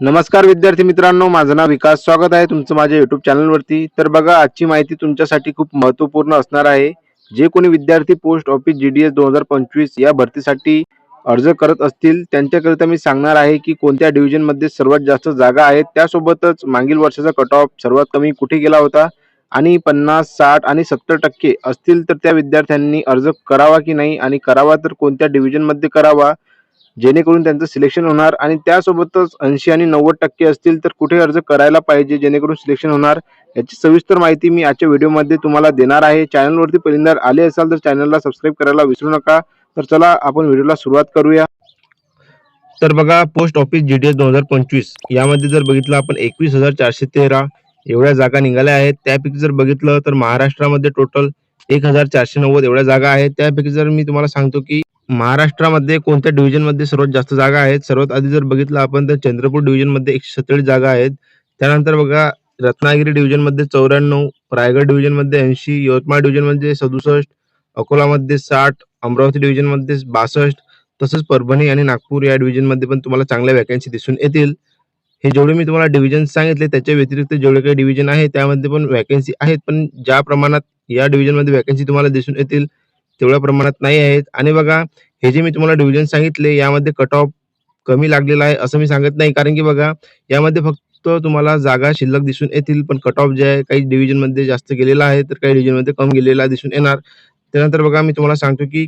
नमस्कार विद्यार्थी मित्रांनो माझं नाव विकास स्वागत आहे तुमचं माझ्या युट्यूब चॅनलवरती. तर बघा आजची माहिती तुमच्यासाठी खूप महत्त्वपूर्ण असणार आहे. जे कोणी विद्यार्थी post office G D S दोन हजार पंचवीस या भरतीसाठी अर्ज करत असतील त्यांच्याकरिता मी सांगणार आहे की कोणत्या डिव्हिजनमध्ये सर्वात जास्त जागा आहेत त्यासोबतच मागील वर्षाचा कट ऑफ सर्वात कमी कुठे गेला होता आणि पन्नास साठ आणि सत्तर टक्के असतील तर त्या विद्यार्थ्यांनी अर्ज करावा की नाही आणि करावा तर कोणत्या डिव्हिजनमध्ये करावा? जेणेकरून त्यांचं सिलेक्शन होणार आणि त्यासोबतच ऐंशी आणि नव्वद टक्के असतील तर कुठे अर्ज करायला पाहिजे जेणेकरून सिलेक्शन होणार याची सविस्तर माहिती मी आजच्या व्हिडिओमध्ये तुम्हाला देणार आहे. चॅनलवरती पहिल्यांदा आले असाल तर चॅनलला सबस्क्राईब करायला विसरू नका. तर चला आपण व्हिडिओला सुरुवात करूया. तर बघा post office G D S दोन हजार पंचवीस. यामध्ये जर बघितलं आपण एकवीस हजार चारशे तेरा एवढ्या जागा निघाल्या आहेत. त्यापैकी जर बघितलं तर महाराष्ट्रामध्ये टोटल एक हजार चारशे नव्वद एवढ्या जागा आहेत. त्यापैकी जर मी तुम्हाला सांगतो की महाराष्ट्रामध्ये कोणत्या डिव्हिजनमध्ये सर्वात जास्त जागा आहेत? सर्वात आधी जर बघितलं आपण तर चंद्रपूर डिव्हिजनमध्ये एकशे सत्तेचाळीस जागा आहेत. त्यानंतर बघा रत्नागिरी डिव्हिजनमध्ये चौऱ्याण्णव रायगड डिव्हिजनमध्ये ऐंशी यवतमाळ डिव्हिजनमध्ये सदुसष्ट अकोलामध्ये साठ अमरावती डिव्हिजनमध्ये बासष्ट तसंच परभणी आणि नागपूर या डिव्हिजनमध्ये पण तुम्हाला चांगल्या वॅकन्सी दिसून येतील. हे जेवढे मी तुम्हाला डिव्हिजन सांगितले त्याच्या व्यतिरिक्त जेवढे काही डिव्हिजन आहे त्यामध्ये पण वॅकन्सी आहेत. पण ज्या प्रमाणात या डिव्हिजनमध्ये वॅकन्सी तुम्हाला दिसून येतील तेवढ्या प्रमाणात नाही आहेत. आणि बघा हे जे मी तुम्हाला डिव्हिजन सांगितले यामध्ये कट ऑफ कमी लागलेला आहे असं मी सांगत नाही. कारण की बघा यामध्ये फक्त तुम्हाला जागा शिल्लक दिसून येतील पण कट ऑफ जे आहे काही डिव्हिजनमध्ये जास्त गेलेला आहे तर काही डिव्हिजनमध्ये कम गेलेला दिसून येणार. त्यानंतर बघा मी तुम्हाला सांगतो की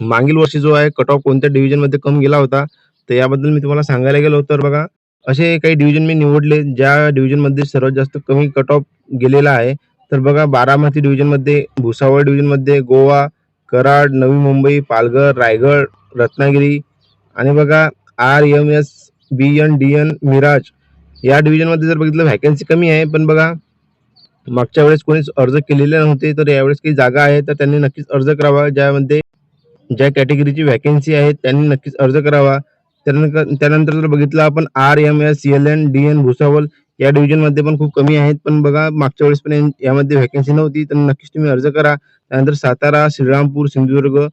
मागील वर्षी जो आहे कट ऑफ कोणत्या डिव्हिजनमध्ये कम गेला होता तर याबद्दल मी तुम्हाला सांगायला गेलो तर बघा असे काही डिव्हिजन मी निवडले ज्या डिव्हिजनमध्ये सर्वात जास्त कमी कट ऑफ गेलेला आहे तर बघा बारामती डिव्हिजनमध्ये भुसावळ डिव्हिजनमध्ये गोवा कराड नवी मुंबई पालघर रायगड रत्नागिरी आणि बघा R M S B N D N Miraj. या डिव्हिजनमध्ये जर बघितलं व्हॅकन्सी कमी आहे पण बघा मागच्या वेळेस कोणीच अर्ज केलेले नव्हते तर यावेळेस काही जागा आहे तर त्यांनी नक्कीच अर्ज करावा ज्यामध्ये ज्या कॅटेगरीची व्हॅकन्सी आहे त्यांनी नक्कीच अर्ज करावा. त्यानंतर त्यानंतर जर बघितलं आपण R M S L N D N Bhusawal या डिव्हिजनमध्ये पण खूप कमी आहेत. पण बघा मागच्या वेळेस पण यामध्ये व्हॅकन्सी नव्हती. तर नक्कीच तुम्ही अर्ज करा. त्यानंतर सातारा श्रीरामपूर सिंधुदुर्ग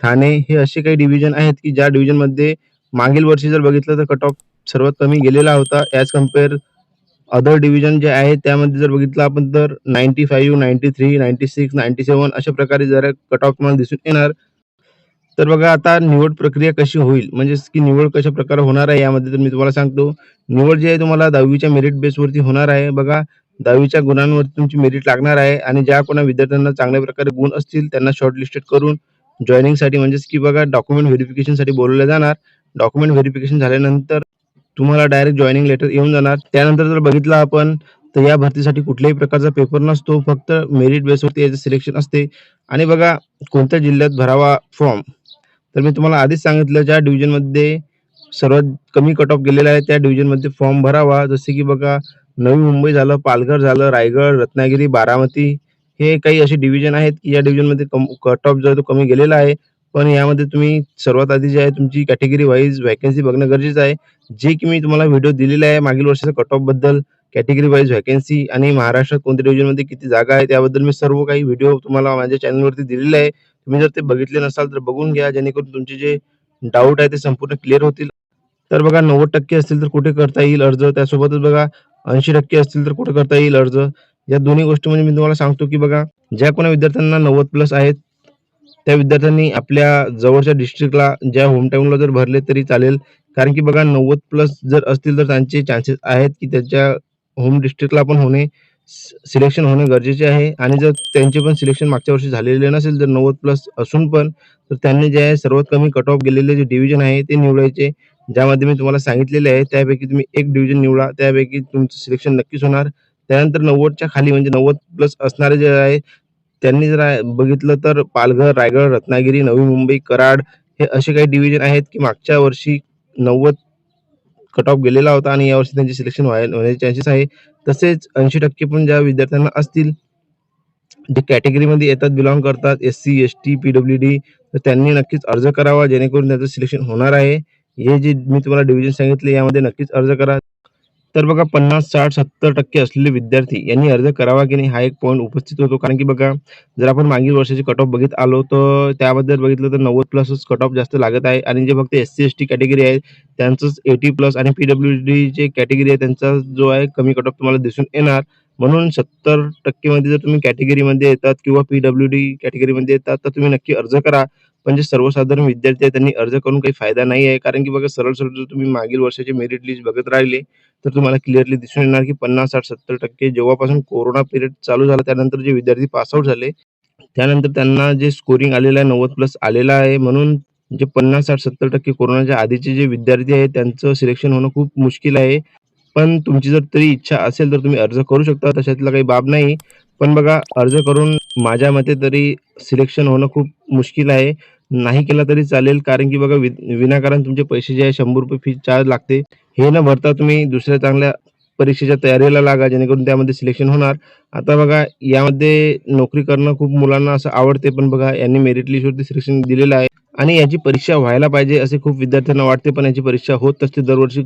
ठाणे हे असे काही डिव्हिजन आहेत की ज्या डिव्हिजनमध्ये मागील वर्षी जर बघितलं तर कट ऑफ सर्वात कमी गेलेला होता. ॲज कंपेअर अदर डिव्हिजन जे आहे त्यामध्ये जर बघितलं आपण तर ninety five ninety three ninety six ninety seven अशा प्रकारे जरा कट ऑफ तुम्हाला दिसून येणार. तर बघा आता निवड प्रक्रिया कशी होईल? म्हणजेच की निवड कशा प्रकारे होणार आहे यामध्ये तर मी तुम्हाला सांगतो. निवड जी आहे तुम्हाला दहावीच्या मेरिट बेसवरती होणार आहे. बघा दहावीच्या गुणांवरती तुमची मेरिट लागणार आहे आणि ज्या कोणा विद्यार्थ्यांना चांगल्या प्रकारे गुण असतील त्यांना शॉर्टलिस्टेड करून जॉईनिंगसाठी म्हणजेच की बघा डॉक्युमेंट व्हेरिफिकेशनसाठी बोलवलं जाणार. डॉक्युमेंट व्हेरिफिकेशन झाल्यानंतर तुम्हाला डायरेक्ट जॉईनिंग लेटर येऊन जाणार. त्यानंतर जर बघितलं आपण तर या भरतीसाठी कुठल्याही प्रकारचा पेपर नसतो. फक्त मेरिट बेसवरती याचं सिलेक्शन असते. आणि बघा कोणत्या जिल्ह्यात भरावा फॉर्म तर मी तुम्हाला आधीच सांगितलं ज्या डिव्हिजनमध्ये सर्वात कमी कट ऑफ गेलेला आहे त्या डिव्हिजनमध्ये फॉर्म भरावा. जसे की बघा नवी मुंबई झालं पालघर झालं रायगड रत्नागिरी बारामती हे काही असे डिव्हिजन आहेत की या डिव्हिजनमध्ये कम कट ऑफ जो आहे तो कमी गेलेला आहे पण यामध्ये तुम्ही सर्वात आधी जे आहे तुमची कॅटेगरी वाईज व्हॅकन्सी बघणं गरजेचं आहे. जे की मी तुम्हाला व्हिडिओ दिलेला आहे मागील वर्षाच्या कट ऑफबद्दल कॅटेगरी वाईज व्हॅकन्सी आणि महाराष्ट्रात कोणत्या डिव्हिजनमध्ये किती जागा आहे त्याबद्दल मी सर्व काही व्हिडिओ तुम्हाला माझ्या चॅनलवरती दिलेले आहे. तुम्ही जर ते बघितले नसाल तर बघून घ्या जेणेकरून तुमचे जे डाऊट आहे ते संपूर्ण क्लिअर होतील. तर बघा नव्वद टक्के असतील तर कुठे करता येईल अर्ज? त्यासोबतच बघा ऐंशी टक्के असतील तर कुठे करता येईल अर्ज? या दोन्ही गोष्टी म्हणजे मी तुम्हाला सांगतो की बघा ज्या कोणा विद्यार्थ्यांना नव्वद प्लस आहेत त्या विद्यार्थ्यांनी आपल्या जवळच्या डिस्ट्रिक्टला ज्या होम टाऊनला जर भरले तरी चालेल. कारण की बघा नव्वद प्लस जर असतील तर त्यांचे चान्सेस आहेत की त्याच्या होम डिस्ट्रिक्टला पण होणे. सिलेक्शन होणे गरजेचे आहे. आणि जर त्यांचे पण सिलेक्शन मागच्या वर्षी झालेले नसेल तर नव्वद प्लस असून पण तर त्यांनी जे आहे सर्वात कमी कट ऑफ गेलेले जे डिव्हिजन आहे ते निवडायचे. ज्यामध्ये मी तुम्हाला सांगितलेले आहे त्यापैकी तुम्ही एक डिव्हिजन निवडा. त्यापैकी तुमचं सिलेक्शन नक्कीच होणार. त्यानंतर नव्वदच्या खाली म्हणजे नव्वद प्लस असणारे जे आहे त्यांनी जर बघितलं तर पालघर रायगड रत्नागिरी नवी मुंबई कराड हे असे काही डिव्हिजन आहेत की मागच्या वर्षी नव्वद कट ऑफ गेलेला होता आणि यावर्षी त्यांचे सिलेक्शन होण्याचे चान्सेस आहे. तसेच ऐंशी टक्के पण ज्या विद्यार्थ्यांना असतील जे कॅटेगरीमध्ये येतात बिलॉंग करतात S C S T P W D तर त्यांनी नक्कीच अर्ज करावा जेणेकरून त्यांचं सिलेक्शन होणार आहे. हे जे मी तुम्हाला डिव्हिजन सांगितले यामध्ये नक्कीच अर्ज करा. तर बघा पन्नास साठ सत्तर टक्के असलेले विद्यार्थी यांनी अर्ज करावा की नाही हा एक पॉईंट उपस्थित होतो. कारण की बघा जर आपण मागील वर्षाचे कट ऑफ बघित आलो तर त्याबद्दल बघितलं तर नव्वद प्लसच कट ऑफ जास्त लागत आहे. आणि जे फक्त S C S T category आहे त्यांचंच एटी प्लस आणि पी डब्ल्यू डी जे कॅटेगरी आहे त्यांचा जो आहे कमी कट ऑफ तुम्हाला दिसून येणार. म्हणून सत्तर टक्केमध्ये जर तुम्ही कॅटेगरीमध्ये येतात किंवा पी डब्ल्यू डी कॅटेगरीमध्ये येतात तर तुम्ही नक्की अर्ज करा. पण जे सर्वसाधारण विद्यार्थी आहेत त्यांनी अर्ज करून काही फायदा नाही आहे. कारण की बघा सरळ सरळ जर तुम्ही मागील वर्षाचे मेरिट लिस्ट बघत राहिले तर तुम्हाला क्लिअरली दिसून येणार की पन्नास साठ सत्तर टक्के जेव्हापासून कोरोना पिरियड चालू झाला त्यानंतर जे विद्यार्थी पासआउट झाले त्यानंतर त्यांना जे स्कोरिंग आलेलं आहे नव्वद प्लस आलेलं आहे म्हणून जे पन्नास साठ सत्तर टक्के कोरोनाच्या आधीचे जे विद्यार्थी आहेत त्यांचं सिलेक्शन होणं खूप मुश्किल आहे. पण तुमची जर तरी इच्छा असेल तर तुम्ही अर्ज करू शकता तशातला काही बाब नाही. पण बघा अर्ज करून माझ्या मते तरी सिलेक्शन होणं खूप मुश्किल आहे. नाही केला तरी चालेल कारण की बघा विनाकारण तुमचे पैसे जे आहे शंभर रुपये फी चार्ज लागते. हे न भरता तुम्ही दुसऱ्या चांगल्या परीक्षेच्या तयारीला लागा जेणेकरून त्यामध्ये सिलेक्शन होणार. आता बघा यामध्ये नोकरी करणं खूप मुलांना असं आवडते पण बघा यांनी मेरिट लिस्टवरती सिलेक्शन दिलेलं आहे. आणि याची परीक्षा व्हायला पाहिजे असे खूप विद्यार्थ्यांना वाटते पण याची परीक्षा होत असते दरवर्षी.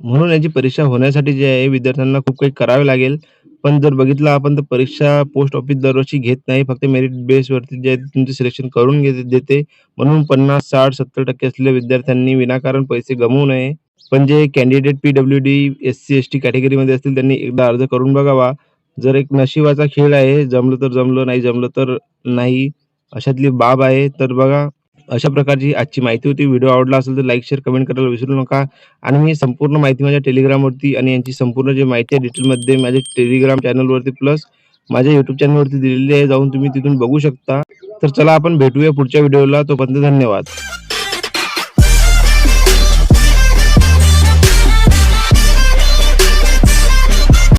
म्हणून याची परीक्षा होण्यासाठी जे आहे विद्यार्थ्यांना खूप काही करावे लागेल. पण जर बघितलं आपण तर परीक्षा पोस्ट ऑफिस दरवर्षी घेत नाही फक्त मेरिट बेसवरती जे तुमचे सिलेक्शन करून घेते देते. म्हणून पन्नास साठ सत्तर टक्के असलेल्या विद्यार्थ्यांनी विनाकारण पैसे गमवू नये. पण जे candidate P W D S C S T कॅटेगरीमध्ये असतील त्यांनी एकदा अर्ज करून बघावा. जर एक नशिबाचा खेळ आहे जमलं तर जमलं नाही जमलं तर नाही अशातली बाब आहे तर बघा. अशा प्रकारची आजची माहिती होती. व्हिडिओ आवडला असेल तर लाईक शेअर कमेंट करायला विसरू नका. आणि मी संपूर्ण माहिती माझ्या टेलिग्रामवरती आणि यांची संपूर्ण जी माहिती आहे डिटेलमध्ये माझ्या टेलिग्राम चॅनलवरती प्लस माझ्या युट्यूब चॅनलवरती दिलेली आहे. जाऊन तुम्ही तिथून बघू शकता. तर चला आपण भेटूया पुढच्या व्हिडिओला तोपर्यंत धन्यवाद.